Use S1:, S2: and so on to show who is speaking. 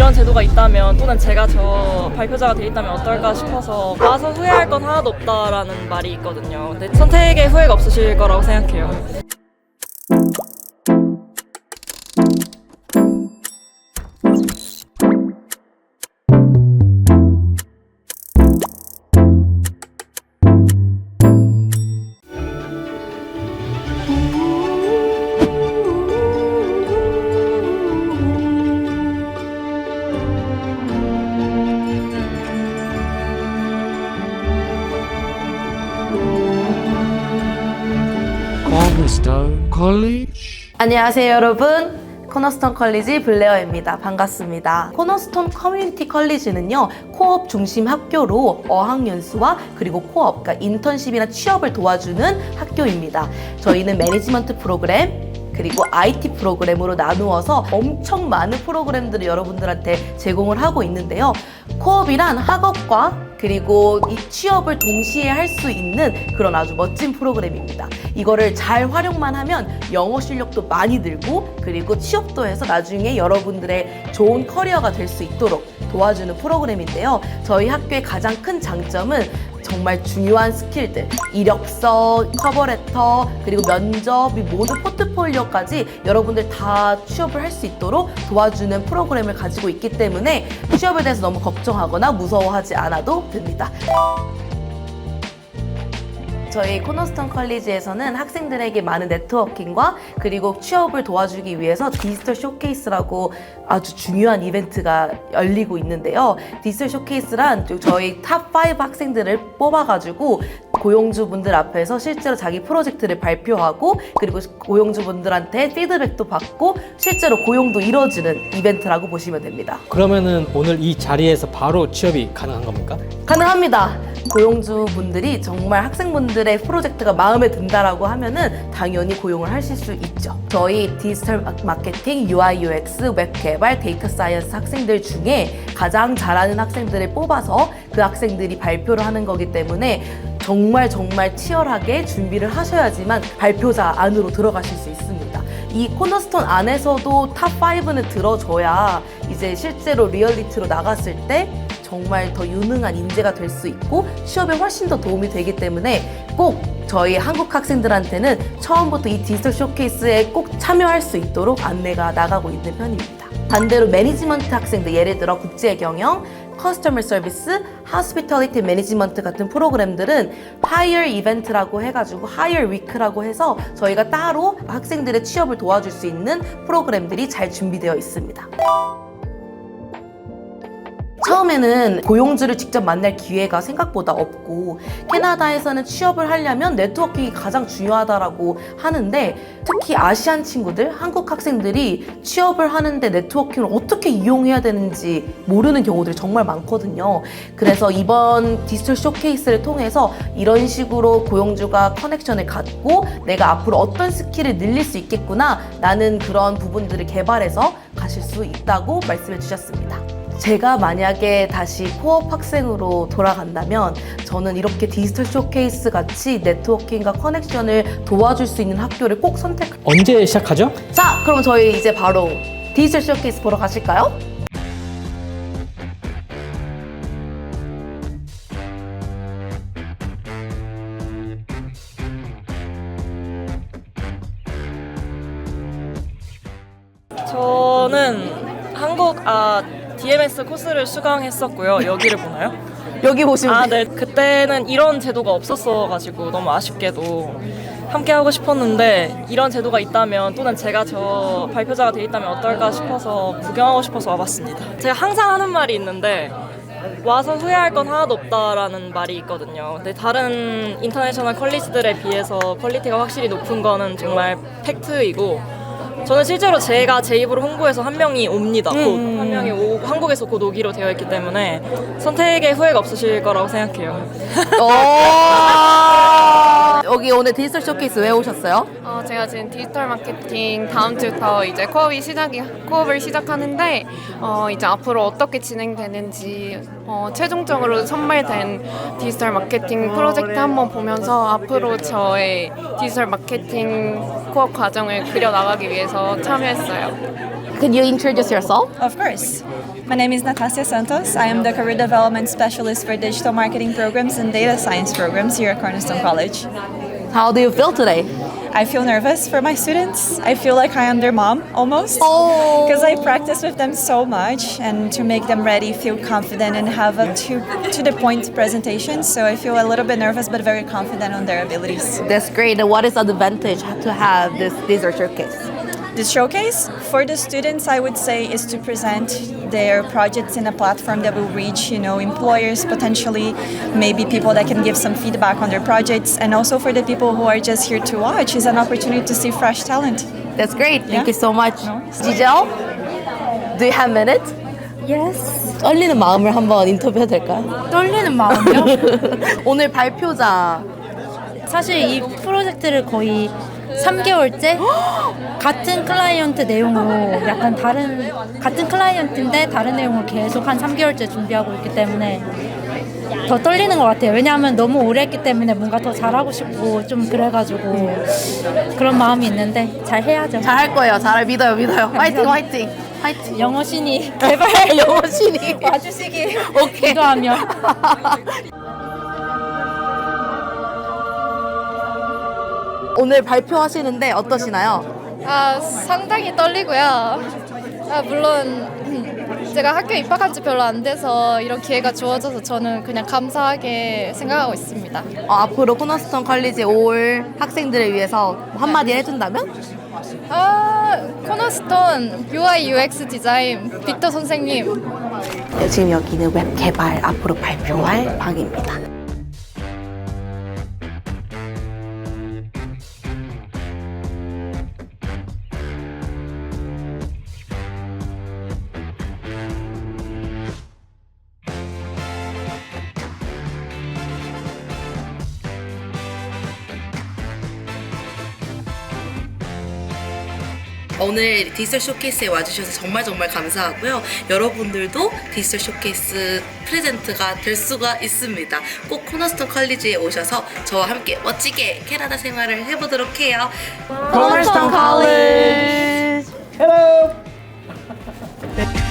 S1: 이런 제도가 있다면 또는 제가 저 발표자가 돼 있다면 어떨까 싶어서 와서 후회할 건 하나도 없다라는 말이 있거든요. 근데 선택에 후회가 없으실 거라고 생각해요.
S2: Cornerstone College.
S3: 안녕하세요 여러분 코너스톤 컬리지 블레어입니다. 반갑습니다. 코너스톤 커뮤니티 컬리지는요, 코업 중심 학교로 어학연수와 그리고 코업, 그러니까 인턴십이나 취업을 도와주는 학교입니다. 저희는 매니지먼트 프로그램, 그리고 IT 프로그램으로 나누어서 엄청 많은 프로그램들을 여러분들한테 제공을 하고 있는데요. 코업이란 학업과 그리고 이 취업을 동시에 할 수 있는 그런 아주 멋진 프로그램입니다. 이거를 잘 활용만 하면 영어 실력도 많이 늘고 그리고 취업도 해서 나중에 여러분들의 좋은 커리어가 될 수 있도록 도와주는 프로그램인데요. 저희 학교의 가장 큰 장점은 정말 중요한 스킬들, 이력서, 커버레터, 그리고 면접, 이 모든 포트폴리오까지 여러분들 다 취업을 할 수 있도록 도와주는 프로그램을 가지고 있기 때문에 취업에 대해서 너무 걱정하거나 무서워하지 않아도 됩니다. 저희 코너스톤 컬리지에서는 학생들에게 많은 네트워킹과 그리고 취업을 도와주기 위해서 디지털 쇼케이스라고 아주 중요한 이벤트가 열리고 있는데요. 디지털 쇼케이스란 저희 탑5 학생들을 뽑아가지고 고용주분들 앞에서 실제로 자기 프로젝트를 발표하고 그리고 고용주분들한테 피드백도 받고 실제로 고용도 이뤄지는 이벤트라고 보시면 됩니다.
S4: 그러면은 오늘 이 자리에서 바로 취업이 가능한 겁니까?
S3: 가능합니다. 고용주분들이 정말 학생분들의 프로젝트가 마음에 든다라고 하면은 당연히 고용을 하실 수 있죠. 저희 디지털 마- 마케팅, UI, UX, 웹 개발, 데이터 사이언스 학생들 중에 가장 잘하는 학생들을 뽑아서 그 학생들이 발표를 하는 거기 때문에 정말 정말 치열하게 준비를 하셔야지만 발표자 안으로 들어가실 수 있습니다. 이 코너스톤 안에서도 탑5는 들어줘야 이제 실제로 리얼리티로 나갔을 때 정말 더 유능한 인재가 될 수 있고 취업에 훨씬 더 도움이 되기 때문에 꼭 저희 한국 학생들한테는 처음부터 이 디지털 쇼케이스에 꼭 참여할 수 있도록 안내가 나가고 있는 편입니다. 반대로 매니지먼트 학생들 예를 들어 국제 경영, 커스터머 서비스, 하스피탈리티 매니지먼트 같은 프로그램들은 하이어 이벤트라고 해가지고 하이어 위크라고 해서 저희가 따로 학생들의 취업을 도와줄 수 있는 프로그램들이 잘 준비되어 있습니다. 처음에는 고용주를 직접 만날 기회가 생각보다 없고 캐나다에서는 취업을 하려면 네트워킹이 가장 중요하다라고 하는데 특히 아시안 친구들, 한국 학생들이 취업을 하는데 네트워킹을 어떻게 이용해야 되는지 모르는 경우들이 정말 많거든요. 그래서 이번 디지털 쇼케이스를 통해서 이런 식으로 고용주가 커넥션을 갖고 내가 앞으로 어떤 스킬을 늘릴 수 있겠구나 라는 그런 부분들을 개발해서 가실 수 있다고 말씀해 주셨습니다. 제가 만약에 다시 코업 학생으로 돌아간다면 저는 이렇게 디지털 쇼케이스 같이 네트워킹과 커넥션을 도와줄 수 있는 학교를 꼭 선택.
S4: 언제 시작하죠?
S3: 자, 그럼 저희 이제 바로 디지털 쇼케이스 보러 가실까요?
S1: 저는 한국 아 DMS 코스를 수강했었고요. 여기를 보나요?
S3: 여기 보시면
S1: 아. 네. 그때는 이런 제도가 없었어가지고 너무 아쉽게도 함께 하고 싶었는데 이런 제도가 있다면 또는 제가 저 발표자가 돼 있다면 어떨까 싶어서 구경하고 싶어서 와봤습니다. 제가 항상 하는 말이 있는데 와서 후회할 건 하나도 없다라는 말이 있거든요. 근데 다른 인터내셔널 컬리지들에 비해서 퀄리티가 확실히 높은 거는 정말 팩트이고 저는 실제로 제가 제 입으로 홍보해서 한 명이 옵니다. 곧한 명이 오고 한국에서 곧 오기로 되어 있기 때문에 선택에 후회가 없으실 거라고 생각해요.
S3: 어... 여기 오늘 디지털 쇼케이스 왜 오셨어요?
S5: 어, 제가 지금 디지털 마케팅 다음 주부터 이제 코업이 시작이 코업을 시작하는데 어, 이제 앞으로 어떻게 진행되는지 어, 최종적으로 선발된 디지털 마케팅 프로젝트 한번 보면서 앞으로 저의 디지털 마케팅 코업 과정을 그려 나가기 위해서 참여했어요.
S3: Can you introduce yourself?
S6: Of course. My name is Natasia Santos. I am the Career Development Specialist for Digital Marketing Programs and Data Science Programs here at Cornerstone College.
S3: How do you feel today?
S6: I feel nervous for my students. I feel like I am their mom almost.
S3: Oh.
S6: Because I practice with them so much and to make them ready, feel confident, and have a to, to the point presentation. So I feel a little bit nervous but very confident on their abilities.
S3: That's great. And what is the advantage to have this laser showcase?
S6: The showcase for the students, I would say, is to present their projects in a platform that will reach, you know, employers potentially, maybe people that can give some feedback on their projects, and also for the people who are just here to watch, is an opportunity to see fresh talent.
S3: That's great. Thank
S6: Yeah.
S3: you so much.
S6: No.
S3: Giselle, do you have a minute?
S7: Yes.
S3: 떨리는 마음을 한번 인터뷰해도 될까요?
S7: 떨리는 마음이요?
S3: 오늘 발표자
S7: 사실 이 프로젝트를 거의 3개월째 같은 클라이언트 내용으로 약간 다른 같은 클라이언트인데 다른 내용을 계속 한 3개월째 준비하고 있기 때문에 더 떨리는 것 같아요. 왜냐하면 너무 오래 했기 때문에 뭔가 더 잘하고 싶고 좀 그래가지고 그런 마음이 있는데 잘 해야죠.
S3: 잘할 거예요. 잘 믿어요, 믿어요. 화이팅, 화이팅, 화이팅.
S7: 영어 신이 제발
S3: 영어 신이
S7: 와주시기
S3: 오케이.
S7: 기도하며
S3: 오늘 발표하시는데 어떠시나요?
S8: 아, 상당히 떨리고요. 아, 물론 음, 제가 학교 입학한 지 별로 안 돼서 이런 기회가 주어져서 저는 그냥 감사하게 생각하고 있습니다.
S3: 어, 앞으로 코너스톤 컬리지 올 학생들을 위해서 뭐 한마디 해준다면?
S8: 아, 코너스톤 UI UX 디자인 빅터 선생님
S3: 지금 여기는 웹 개발 앞으로 발표할 방입니다. 오늘 디지털 쇼케이스에 와주셔서 정말 정말 감사하고요. 여러분들도 디지털 쇼케이스 프레젠트가 될 수가 있습니다. 꼭 코너스톤 컬리지에 오셔서 저와 함께 멋지게 캐나다 생활을 해보도록 해요. 코너스톤 컬리지! Hello!